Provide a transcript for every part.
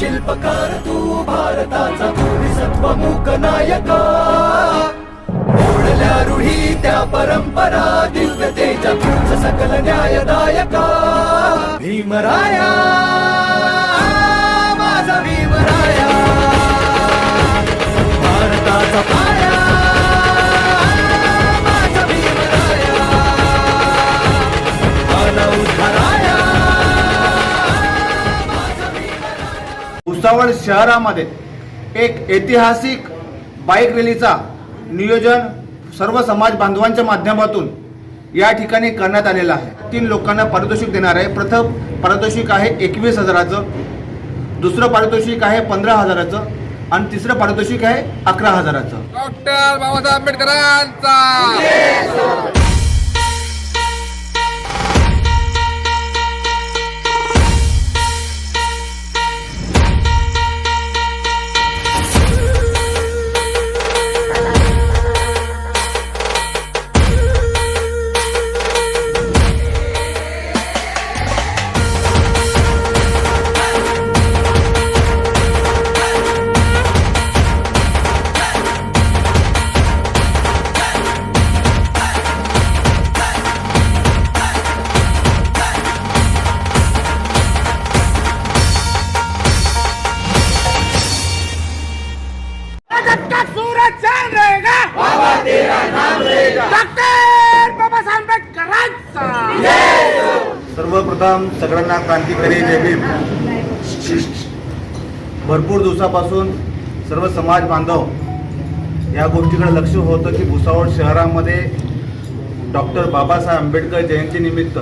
शिल्पकार तू भारताचा सत्वमुख मूक नायका. ओढल्या रूढी त्या परंपरा दिव्य तेजा सकल न्यायदायका. भीमराया माझा भीमराया. भारताचा पाया. भुसावळ शहरामध्ये एक ऐतिहासिक बाईक रॅलीचा नियोजन सर्व समाज बांधवांच्या माध्यमातून या ठिकाणी करण्यात आलेलं आहे. तीन लोकांना पारितोषिक देणार आहे. प्रथम पारितोषिक आहे एकवीस हजाराचं दुसरं पारितोषिक आहे पंधरा हजाराचं आणि तिसरं पारितोषिक आहे अकरा हजाराचं. डॉक्टर बाबासाहेब आंबेडकरांचा! क्रांतिकारी जय भरपूर दिवसापासून सर्व समाज बांधव या गोष्टीकडे लक्ष होतं की भुसावळ शहरामध्ये डॉक्टर बाबासाहेब आंबेडकर जयंतीनिमित्त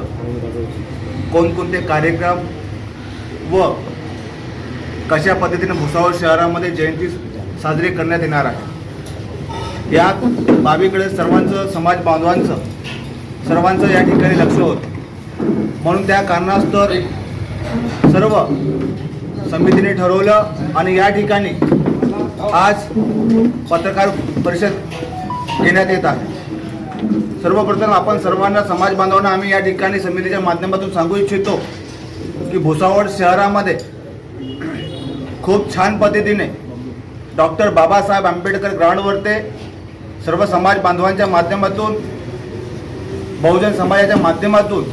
कोणकोणते कार्यक्रम व कशा पद्धतीने भुसावळ शहरामध्ये जयंती साजरी करण्यात येणार आहे? या बाबीकडे सर्वांचं समाज बांधवांचं सर्वांचं या ठिकाणी लक्ष होतं. म्हणून त्या कारणास्तव सर्व समितीने ठरवलं आणि या ठिकाणी आज पत्रकार परिषद घेण्यात येत आहे. सर्वप्रथम आपण सर्वांना समाज बांधवांना आम्ही या ठिकाणी समितीच्या माध्यमातून सांगू इच्छितो की भुसावळ शहरामध्ये खूप छान पद्धतीने डॉक्टर बाबासाहेब आंबेडकर ग्राउंडवरते सर्व समाज बांधवांच्या माध्यमातून बहुजन समाजाच्या माध्यमातून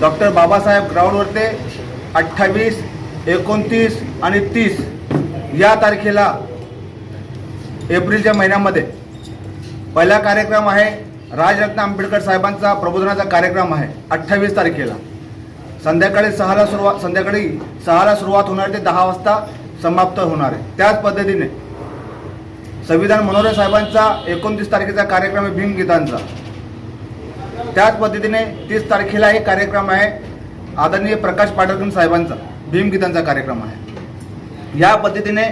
डॉक्टर बाबासाहेब ग्राउंडवर ते अठ्ठावीस एकोणतीस आणि तीस या तारखेला एप्रिलच्या महिन्यामध्ये पहिला कार्यक्रम आहे. राजरत्न आंबेडकर साहेबांचा प्रबोधनाचा कार्यक्रम आहे अठ्ठावीस तारखेला. संध्याकाळी सहाला सुरुवात संध्याकाळी सहाला सुरुवात होणार ते दहा वाजता समाप्त होणार आहे. त्याच पद्धतीने संविधान मनोहर साहेबांचा एकोणतीस तारखेचा कार्यक्रम आहे भीमगीतांचा. त्याच पद्धतीने तीस तारखेला एक कार्यक्रम आहे. आदरणीय प्रकाश पाडळकर साहेबांचा भीमगीतांचा कार्यक्रम आहे. या पद्धतीने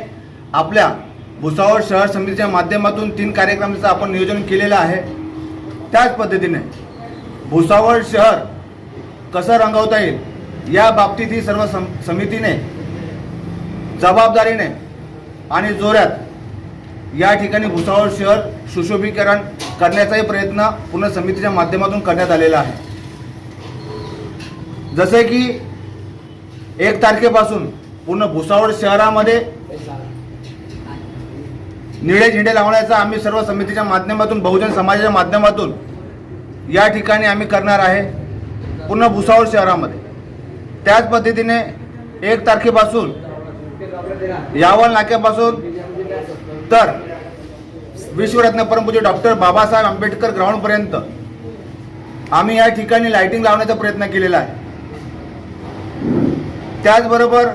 आपल्या भुसावळ शहर समितीच्या माध्यमातून तीन कार्यक्रमाचं आपण नियोजन केलेलं आहे. त्याच पद्धतीने भुसावळ शहर कसं रंगवता येईल या बाबतीत ही सर्व सम समितीने जबाबदारीने आणि जोरात या ठिकाणी भुसावळ शहर सुशोभीकरण करण्याचाही प्रयत्न पूर्ण समितीच्या माध्यमातून करण्यात आलेला आहे. जसे की एक तारखेपासून पूर्ण भुसावळ शहरामध्ये निळे झेंडे लावण्याचा आम्ही सर्व समितीच्या माध्यमातून बहुजन समाजाच्या माध्यमातून या ठिकाणी आम्ही करणार आहे पूर्ण भुसावळ शहरामध्ये. त्याच पद्धतीने एक तारखेपासून यावल नाक्यापासून तर विश्वरत्न परमपूज्य डॉक्टर बाबासाहेब आंबेडकर ग्राउंडपर्यंत आम्ही या ठिकाणी लायटिंग लावण्याचा प्रयत्न केलेला आहे. त्याचबरोबर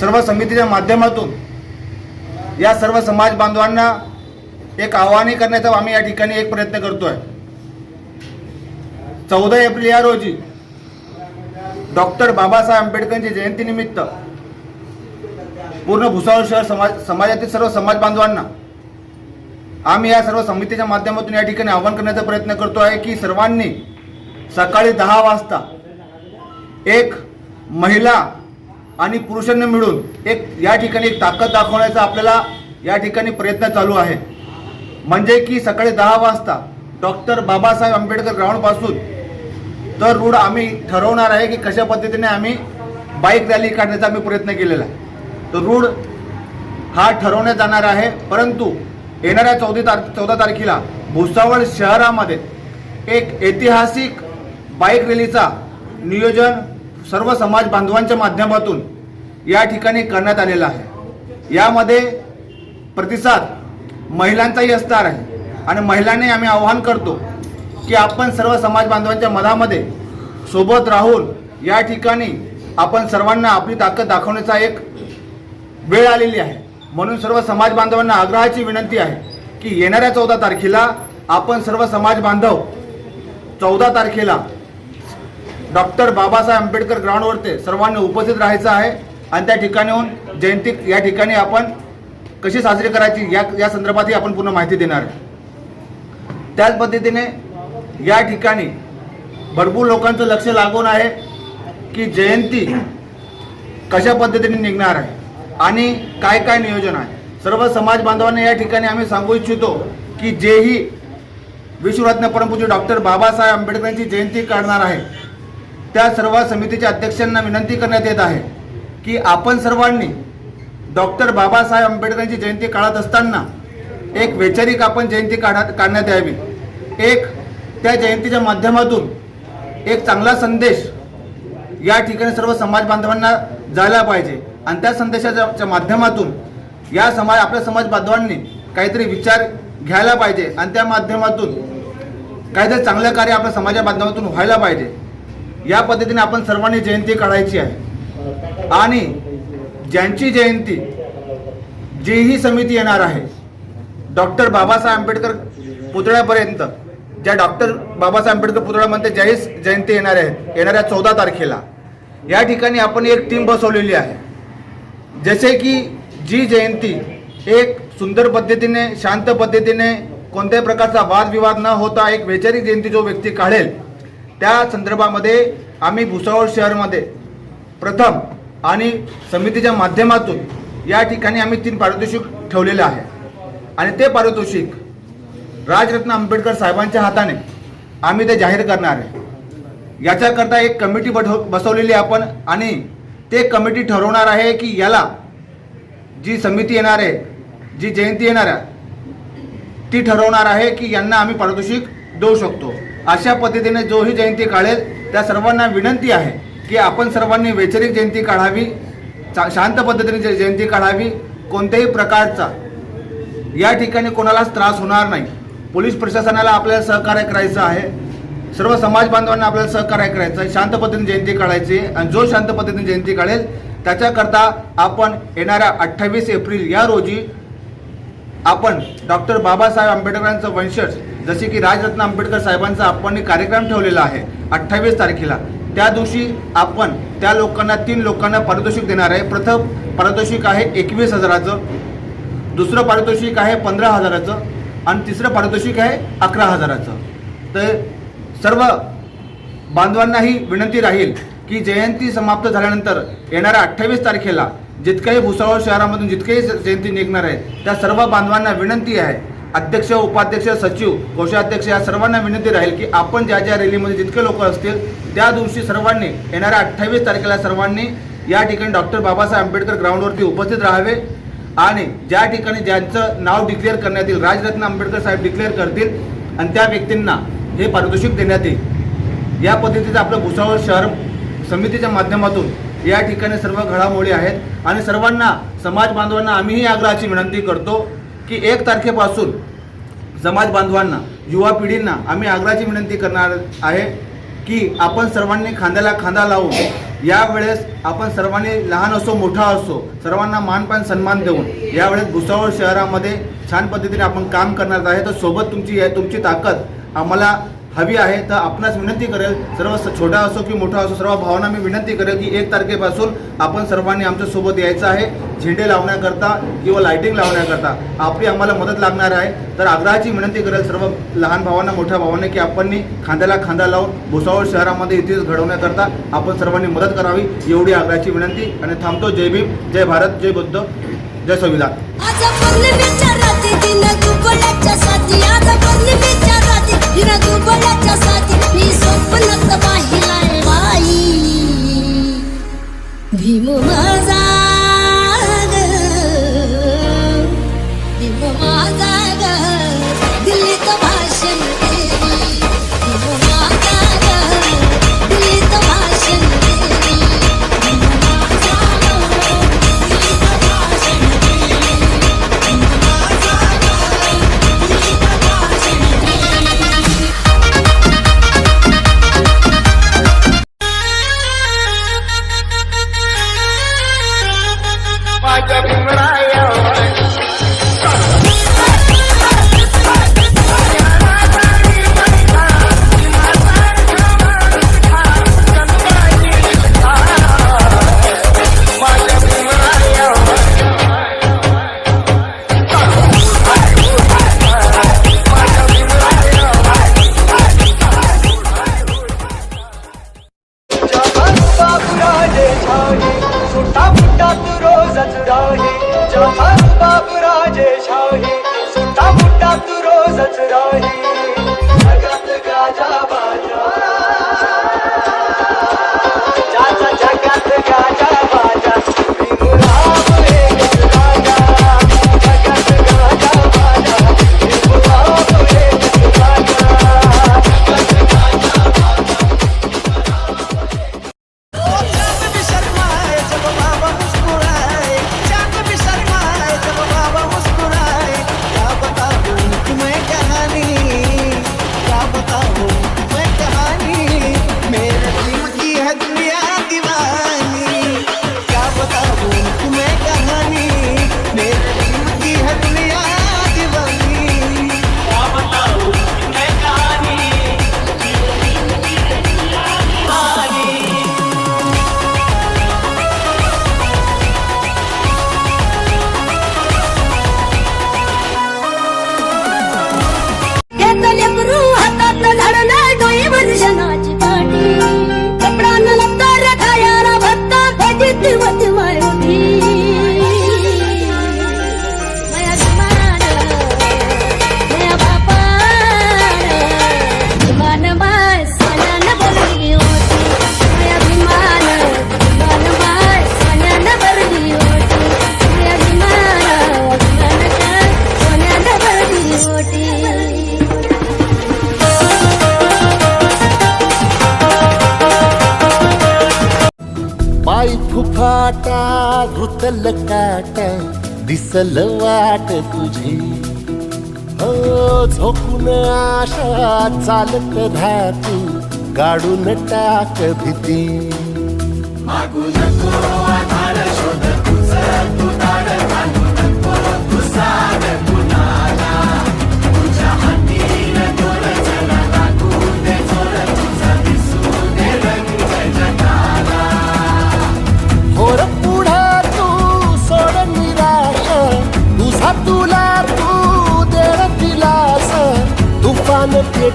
सर्व समितीच्या माध्यमातून या सर्व समाज बांधवांना एक आव्हाने करण्याचा आम्ही या ठिकाणी एक प्रयत्न करतोय. चौदा एप्रिल या रोजी डॉक्टर बाबासाहेब आंबेडकरांची जयंतीनिमित्त पूर्ण भुसावळ शहर समाज समाजातील सर्व समाज बांधवांना आम्ही या सर्व समितीच्या माध्यमातून या ठिकाणी आवाहन करण्याचा प्रयत्न करतो आहे की सर्वांनी सकाळी दहा वाजता एक महिला आणि पुरुषांना मिळून एक या ठिकाणी एक ताकद दाखवण्याचा आपल्याला या ठिकाणी प्रयत्न चालू आहे. म्हणजे की सकाळी दहा वाजता डॉक्टर बाबासाहेब आंबेडकर ग्राउंडपासून तर रूढ आम्ही ठरवणार आहे की कशा पद्धतीने आम्ही बाईक रॅली काढण्याचा आम्ही प्रयत्न केलेला आहे. रूढ हा ठरवण्यात जाणार आहे. परंतु येणाऱ्या चौदा तार चौदा तारखेला भुसावळ शहरामध्ये एक ऐतिहासिक बाईक रॅलीचा नियोजन सर्व समाज बांधवांच्या माध्यमातून या ठिकाणी करण्यात आलेला आहे. यामध्ये प्रतिसाद महिलांचाही असणार आहे. आणि महिलांनी आम्ही आवाहन करतो की आपण सर्व समाज बांधवांच्या मनामध्ये सोबत राहून या ठिकाणी आपण सर्वांना आपली ताकद दाखवण्याचा एक वेळ आलेली आहे. म्हणून सर्व समाज बांधवांना आग्रहाची विनंती आहे की येणाऱ्या चौदा तारखेला आपण सर्व समाज बांधव चौदा तारखेला डॉक्टर बाबासाहेब आंबेडकर ग्राउंडवरती सर्वांनी उपस्थित राहायचं आहे. आणि त्या ठिकाणीहून जयंती या ठिकाणी आपण कशी साजरी करायची या या संदर्भातही आपण पूर्ण माहिती देणार आहे. त्याच पद्धतीने या ठिकाणी भरपूर लोकांचं लक्ष लागून आहे की जयंती कशा पद्धतीने निघणार आहे. आणि काय काय नियोजन आहे? सर्व समाज बांधवांना या ठिकाणी आम्ही सांगू इच्छितो की जेही विश्वरत्न परमपूज्य डॉक्टर बाबासाहेब आंबेडकरांची जयंती काढणार आहे त्या सर्व समितीच्या अध्यक्षांना विनंती करण्यात येत आहे की आपण सर्वांनी डॉक्टर बाबासाहेब आंबेडकरांची जयंती काढत असताना एक वैचारिक आपण जयंती काढा काढण्यात यावी. एक त्या जयंतीच्या माध्यमातून एक चांगला संदेश या ठिकाणी सर्व समाज बांधवांना जायला पाहिजे. आणि त्या संदेशाच्या माध्यमातून या समाज आपल्या समाज बांधवांनी काहीतरी विचार घ्यायला पाहिजे आणि त्या माध्यमातून काहीतरी चांगलं कार्य आपल्या समाजा माध्यमातून व्हायला पाहिजे. या पद्धतीने आपण सर्वांनी जयंती काढायची आहे. आणि ज्यांची जयंती जी ही समिती येणार आहे डॉक्टर बाबासाहेब आंबेडकर पुतळ्यापर्यंत ज्या डॉक्टर बाबासाहेब आंबेडकर पुतळ्यामध्ये ज्याही जयंती येणार आहेत येणाऱ्या चौदा तारखेला या ठिकाणी आपण एक टीम बसवलेली आहे. जसे की जी जयंती एक सुंदर पद्धतीने शांत पद्धतीने कोणत्याही प्रकारचा वादविवाद न होता एक वैचारिक जयंती जो व्यक्ती काढेल त्या संदर्भामध्ये आम्ही भुसावळ शहरमध्ये प्रथम आणि समितीच्या माध्यमातून या ठिकाणी आम्ही तीन पारितोषिक ठेवलेले आहे. आणि ते पारितोषिक राजरत्न आंबेडकर साहेबांच्या हाताने आम्ही ते जाहीर करणार आहे. याच्याकरता एक कमिटी बठ बसवलेली आपण आणि ते कमिटी ठरवणार आहे की याला जी समिती येणार आहे जी जयंती येणार आहे ती ठरवणार आहे की यांना आम्ही पारितोषिक देऊ शकतो. अशा पद्धतीने जोही जयंती काढेल त्या सर्वांना विनंती आहे की आपण सर्वांनी वैचारिक जयंती काढावी चा- शांत पद्धतीने जयंती काढावी कोणत्याही प्रकारचा या ठिकाणी कोणालाच त्रास होणार नाही. पोलीस प्रशासनाला आपल्याला सहकार्य करायचं आहे. सर्व समाज बांधवांना आपल्याला सहकार्य करायचं आहे. शांत पद्धतीने जयंती काढायची आणि जो शांत पद्धतीने जयंती काढेल त्याच्याकरता आपण येणाऱ्या अठ्ठावीस एप्रिल या रोजी आपण डॉक्टर बाबासाहेब आंबेडकरांचं वंशज जसे की राजरत्न आंबेडकर साहेबांचा आपण कार्यक्रम ठेवलेला आहे अठ्ठावीस तारखेला. त्या दिवशी आपण त्या लोकांना तीन लोकांना पारितोषिक देणार आहे. प्रथम पारितोषिक आहे एकवीस हजाराचं दुसरं पारितोषिक आहे पंधरा हजाराचं आणि तिसरं पारितोषिक आहे अकरा हजाराचं. तर सर्व बांधवांनाही विनंती राहील की जयंती समाप्त झाल्यानंतर येणाऱ्या अठ्ठावीस तारखेला जितक्याही भुसावळ शहरामधून जितकेही जयंती निघणार आहे त्या सर्व बांधवांना विनंती आहे. अध्यक्ष उपाध्यक्ष सचिव कोषाध्यक्ष या सर्वांना विनंती राहील की आपण ज्या ज्या रॅलीमध्ये जितके लोक असतील त्या दिवशी सर्वांनी येणाऱ्या अठ्ठावीस तारखेला सर्वांनी या ठिकाणी डॉक्टर बाबासाहेब आंबेडकर ग्राउंडवरती उपस्थित राहावे आणि ज्या ठिकाणी ज्यांचं नाव डिक्लेअर करण्यात येईल राजरत्न आंबेडकर साहेब डिक्लेअर करतील आणि त्या व्यक्तींना हे पारितोषिक देण्यात येईल. या पद्धतीचं आपलं भुसावळ शहर समितीच्या माध्यमातून या ठिकाणी सर्व घडामोडी आहेत आणि सर्वांना समाज बांधवांना आम्हीही आग्रहाची विनंती करतो की एक तारखेपासून समाज बांधवांना युवा पिढींना आम्ही आग्रहाची विनंती करणार आहे की आपण सर्वांनी खांद्याला खांदा लावून यावेळेस आपण सर्वांनी लहान असो मोठा असो सर्वांना मानपान सन्मान देऊन यावेळेस भुसावळ शहरामध्ये छान पद्धतीने आपण काम करणार आहे. तर सोबत तुमची तुमची ताकद आम्हाला हवी आहे तर आपणास विनंती करेल सर्व छोटा असो की मोठा असो सर्व भावना मी विनंती करेल की एक तारखेपासून आपण सर्वांनी आमच्यासोबत यायचं आहे झेंडे लावण्याकरता किंवा लायटिंग लावण्याकरता. आपली आम्हाला मदत लागणार आहे. तर आग्रहाची विनंती करेल सर्व लहान भावांना मोठ्या भावांना की आपण खांद्याला खांदा लावून भुसावळ शहरामध्ये इतिहास घडवण्याकरता आपण सर्वांनी मदत करावी एवढी आग्रहाची विनंती. आणि थांबतो. जय भीम जय भारत जय बुद्ध जय संविधान. वाटा घुतल काट दिसल वाट तुझी. हो झोपून आशा चालत धातू काढून टाक भीती. मागू नको.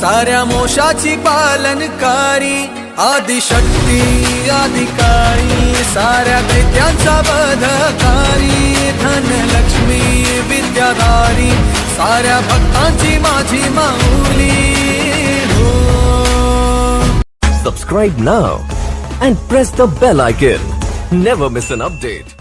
साऱ्या मोशाची पालनकारी, आदिशक्ती, आदिकारी, साऱ्या दैत्यांचा बधकारी, धनलक्ष्मी, विद्याधारी, साऱ्या भक्तांची माझी माऊली. Subscribe now and press the bell icon never miss an update